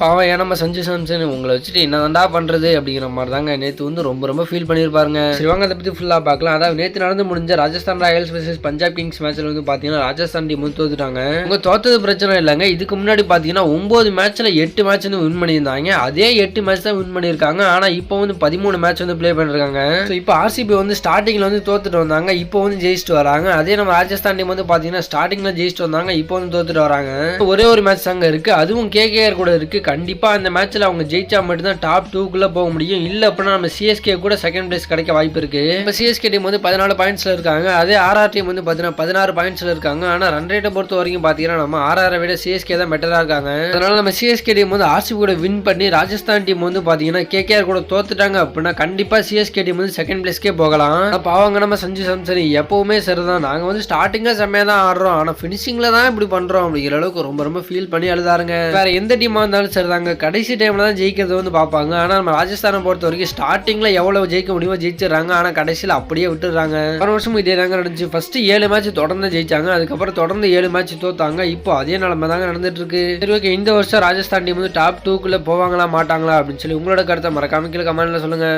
பாவம் ஏன் நம்ம சஞ்சு சாம்சன் உங்களை வச்சுட்டு என்னதான்டா பண்ணுறது அப்படிங்கிற மாதிரி தாங்க நேற்று வந்து ரொம்ப ரொம்ப ஃபீல் பண்ணியிருப்பாருங்க. சரி அதை பற்றி ஃபுல்லாக பார்க்கலாம். அதாவது நேற்று நடந்து முடிஞ்ச Rajasthan royals versus Punjab kings மேட்ச்சில் வந்து பார்த்தீங்கன்னா ராஜஸ்தான் டீம் வந்து தோத்துட்டாங்க. உங்க தோத்தது பிரச்சனை இல்லைங்க. இதுக்கு முன்னாடி பார்த்தீங்கன்னா ஒம்பது மேட்ச்சில் எட்டு மேட்ச் வந்து வின் பண்ணியிருந்தாங்க. அதே எட்டு மேட்ச் தான் வின் பண்ணியிருக்காங்க. ஆனால் இப்போ வந்து பதிமூணு மேட்ச் வந்து ப்ளே பண்ணிருக்காங்க. ஸோ இப்போ ஆர்சிபி வந்து ஸ்டார்டிங்கில் வந்து தோத்துட்டு வந்தாங்க. இப்போ வந்து ஜெயிச்சுட்டு வராங்க. அதே நம்ம ராஜஸ்தான் டீம் வந்து பார்த்தீங்கன்னா ஸ்டார்டிங்கில் ஜெயிச்சுட்டு வந்தாங்க. இப்போ வந்து தோத்துட்டு வராங்க. ஒரே ஒரு மேட்ச் அங்கே இருக்குது அதுவும் கேகேஆர் கூட இருக்குது கண்டிப்பாக அந்த மேட்ச்சில் அவங்க ஜெயிச்சா மட்டும்தான் டாப் டூக்குள்ளே போக முடியும். இல்லை அப்படின்னா நம்ம சிஎஸ்கே கூட செகண்ட் பிளேஸ் கிடைக்க வாய்ப்பு இருக்குது இப்போ சிஎஸ்கே டீம் வந்து பதினாலு பாயிண்ட்ஸில் இருக்காங்க. அதே ஆர்ஆர் டீம் வந்து பார்த்தீங்கன்னா பதினாறு பாயிண்ட்ஸில் இருக்காங்க. ஆனால் ரன் ரேட்டை பொறுத்த வரைக்கும் பார்த்தீங்கன்னா நம்ம ஆர்ஆரை விட சிஎஸ்கே தான் பெட்டராக இருக்காங்க. அதனால நம்ம சிஎஸ்கே டீம் வந்து ஆர்சிபி கூட வின் பண்ணி ராஜஸ்தான் டீம் வந்து பார்த்தீங்கன்னா கேகேஆர் கூட தோத்துட்டாங்க அப்படின்னா கண்டிப்பாக சிஎஸ்கே டீம் வந்து செகண்ட் பிளேஸ்க்கே போகலாம். அப்போ பாவங்க நம்ம சஞ்சு சாம்சன் எப்பவுமே சரிதான். நாங்கள் வந்து ஸ்டார்டிங்காக செம்மையாக தான் ஆடுறோம். ஆனால் ஃபினிஷிங்கில் தான் இப்படி பண்ணுறோம் அப்படிங்கிற அளவுக்கு ரொம்ப ரொம்ப ஃபீல் பண்ணி அழுதாருங்க. வேறு எந்த டீமாக இருந்தாலும் சரிதாங்க கடைசி டைமில் தான் ஜெயிக்கிறது வந்து பார்ப்பாங்க. ஆனால் நம்ம ராஜஸ்தானை பொறுத்த வரைக்கும் ஸ்டார்டிங்கில் எவ்வளோ ஜெயிக்க முடியுமோ ஜெயிச்சிடுறாங்க. ஆனால் கடைசியில் அப்படியே விட்டுறாங்க போன வருஷமும் இதே தாங்க நடந்துச்சு. ஃபஸ்ட்டு ஏழு மேட்ச் தொடர்ந்து ஜெயிச்சாங்க. அதுக்கப்புறம் தொடர்ந்து ஏழு மேட்ச் தோத்தாங்க. இப்போ அதே நிலமை தாங்க நடந்துட்டு இருக்கு சரி ஓகே இந்த வருஷம் ராஜஸ்தான் டீம் வந்து டாப் டூக்குள்ளே போவாங்களா மாட்டாங்களா அப்படின்னு சொல்லி உங்களோட கருத்தை மறக்காம கீழே கமெண்ட்ல சொல்லுங்க.